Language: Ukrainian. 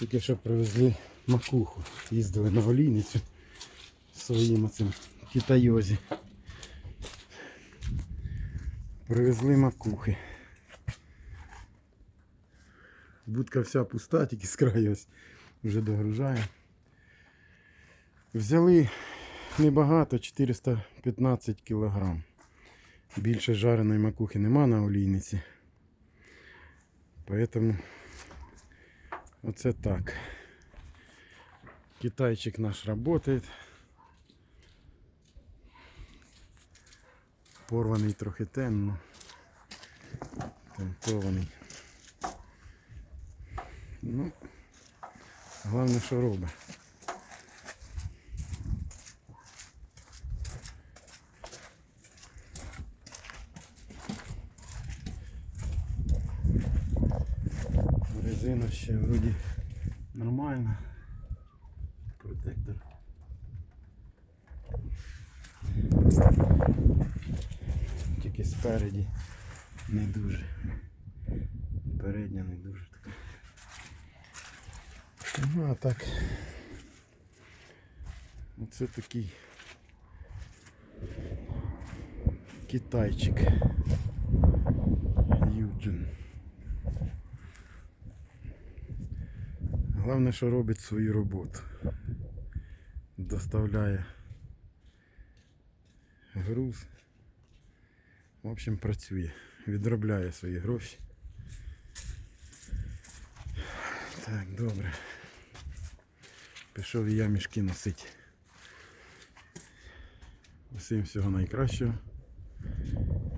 Тільки що привезли макуху. Їздили на олійницю своїм оцим китайозі. Привезли макухи. Будка вся пуста, тільки з краю ось вже догружає. Взяли небагато, 415 кілограм. Більше жареної макухи нема на олійниці. Поэтому оце так. Китайчик наш работает. Порваний трохи темно. Тентований. Ну, головне, що робить. Резина ще вроді нормальна. Протектор. Тільки спереді не дуже. Передня не дуже така. Ну а так. Оце такий китайчик. Головне, що робить свою роботу. Доставляє груз. В общем, працює. Відробляє свої гроші. Так, добре. Пішов і я мішки носити. Усім всього найкращого.